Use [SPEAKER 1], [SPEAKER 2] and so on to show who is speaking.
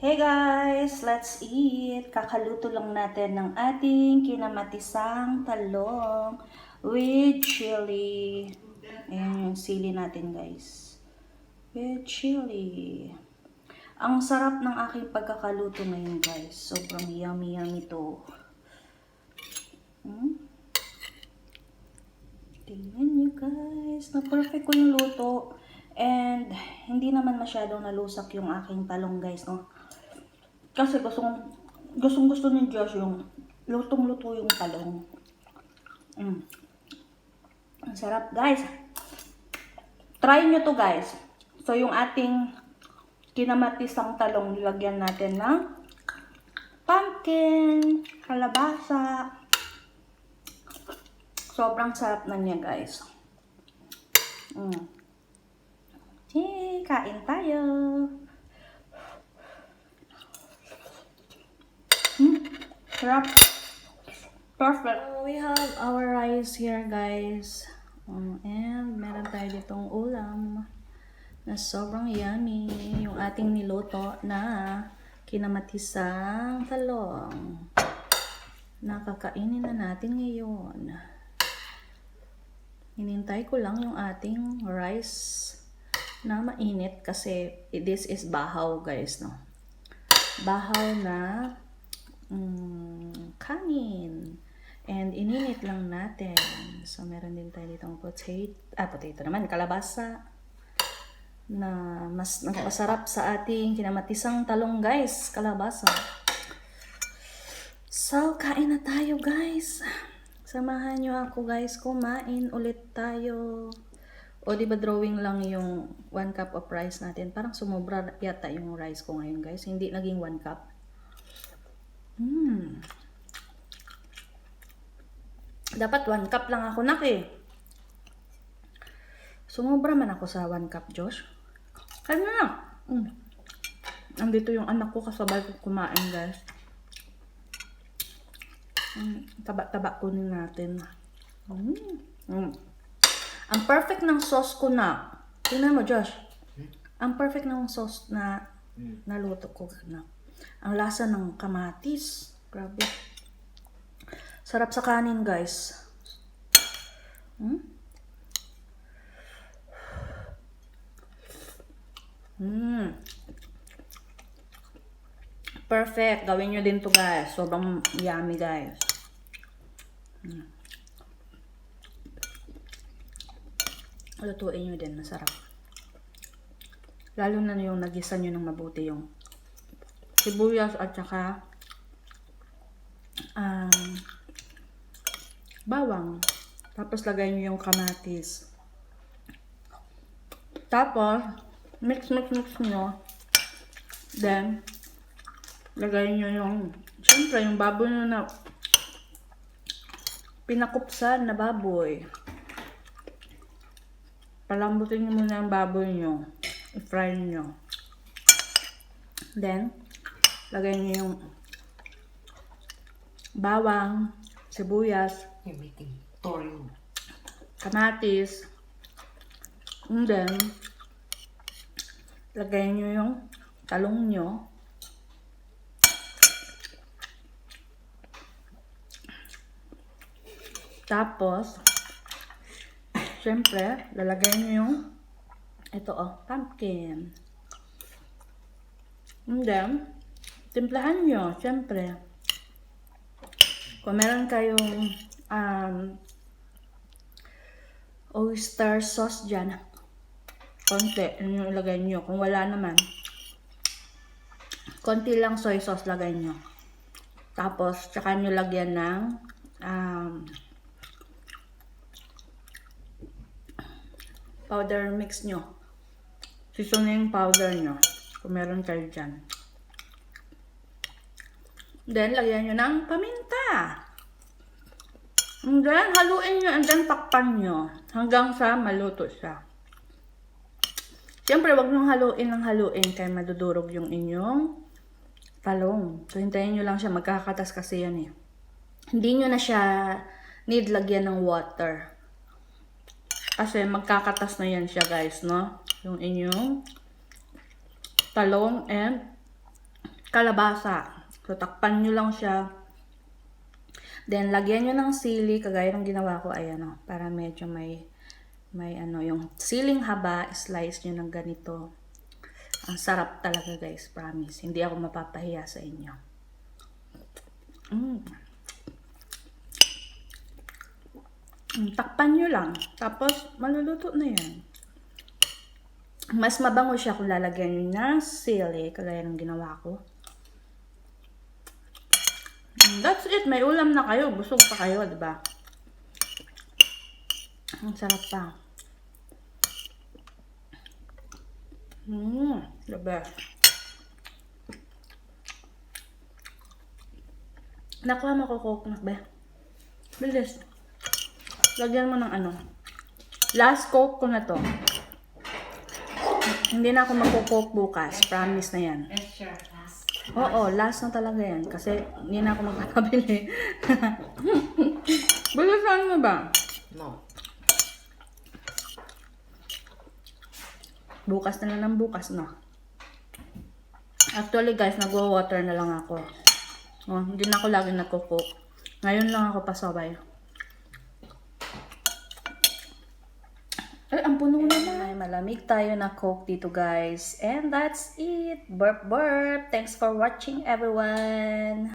[SPEAKER 1] Hey guys, let's eat. Kakaluto lang natin ng ating kinamatisang talong with chili. Ayan yung sili natin guys. With chili. Ang sarap ng aking pagkakaluto ngayon guys. Sobrang yummy yummy to. Hmm? Tingnan nyo guys. Na-perfect ko yung luto. And hindi naman masyadong nalusak yung aking talong guys, no? Kasi gustong, gustong gusto ni Josh yung lutong-luto yung talong. Mm. Ang sarap, guys. Try nyo to, guys. So, yung ating kinamatisang talong, nilagyan natin ng pumpkin, kalabasa. Sobrang sarap na niya, guys. Mm. Yay! Kain tayo! Hmm, sarap. Perfect. So, we have our rice here, guys. Um, and meron tayo ditong ulam na sobrang yummy. Yung ating niluto na kinamatisang talong. Nakakainin na natin ngayon. Hinintay ko lang yung ating rice na mainit kasi this is bahaw guys no. Bahaw na mm, kanin. And ininit lang natin. So meron din tayo ditong potato, ah potato naman, kalabasa na mas nagpasarap sa ating kinamatisang talong guys, kalabasa. So, kain na tayo guys. Samahan nyo ako guys, kumain ulit tayo. O di ba drawing lang yung 1 cup of rice natin? Parang sumobra yata yung rice ko ngayon guys. Hindi naging 1 cup. Hmm. Dapat 1 cup lang ako nak eh. Sumobra man ako sa 1 cup, Josh. Kaya na. Mm. Andito yung anak ko kasabay ko kumain guys. Mm, taba-taba kunin natin. Mm. Mm. Ang perfect ng sauce ko na. Tingnan mo, Josh. Ang perfect ng sauce na naluto ko na. Ang lasa ng kamatis. Grabe. Sarap sa kanin, guys. Hmm? Hmm. Perfect. Gawin nyo din to, guys. Sobrang yummy, guys. Hmm. lutuin nyo din, masarap. Lalo na yung nagisa nyo ng mabuti yung sibuyas at saka um, bawang. Tapos lagay nyo yung kamatis. Tapos, mix, mix, mix nyo. Then, lagay nyo yung, syempre, yung baboy nyo na pinakupsan na baboy. Palambutin nyo muna ang baboy nyo. I-fry nyo. Then, lagay nyo yung bawang, sibuyas,
[SPEAKER 2] making torio.
[SPEAKER 1] kamatis. And then, lagay nyo yung talong nyo. Tapos, syempre, lalagay nyo yung ito oh, pumpkin. And then, timplahan nyo, syempre. Kung meron kayong um, oyster sauce dyan, konti, yun yung ilagay nyo. Kung wala naman, konti lang soy sauce lagay nyo. Tapos, tsaka nyo lagyan ng um, powder mix nyo. Seasoning powder nyo. Kung meron kayo dyan. Then, lagyan nyo ng paminta. And then, haluin nyo and then takpan nyo hanggang sa maluto siya. Siyempre, wag nyo haluin ng haluin kaya madudurog yung inyong talong. So, hintayin nyo lang siya. Magkakatas kasi yan eh. Hindi nyo na siya need lagyan ng water. Kasi magkakatas na yan siya guys, no? Yung inyong talong and kalabasa. So, takpan nyo lang siya. Then, lagyan nyo ng sili, kagaya ng ginawa ko, ayan o, para medyo may, may ano, yung siling haba, slice nyo ng ganito. Ang sarap talaga guys, promise. Hindi ako mapapahiya sa inyo. Mm. Mm, Takpan nyo lang. Tapos, maluluto na yan. Mas mabango siya kung lalagyan nyo ng sili, kagaya ng ginawa ko. That's it. May ulam na kayo. Busog pa kayo, di ba? Ang sarap pa. Mmm, the best. Nakuha mo ko coconut ba? Bilis. Lagyan mo ng ano. Last coke ko na to. Hindi na ako magko-coke bukas. Promise na yan.
[SPEAKER 2] Extra last.
[SPEAKER 1] Oo, last na talaga yan. Kasi hindi na ako magpapabili. Bilisan mo ba?
[SPEAKER 2] No.
[SPEAKER 1] Bukas na lang ng bukas, no? Actually, guys, nagwa-water na lang ako. Oh, hindi na ako lagi nagko-cook. Ngayon lang ako pasaway. Ay, ang puno na May malamig tayo na coke dito, guys. And that's it. Burp, burp. Thanks for watching, everyone.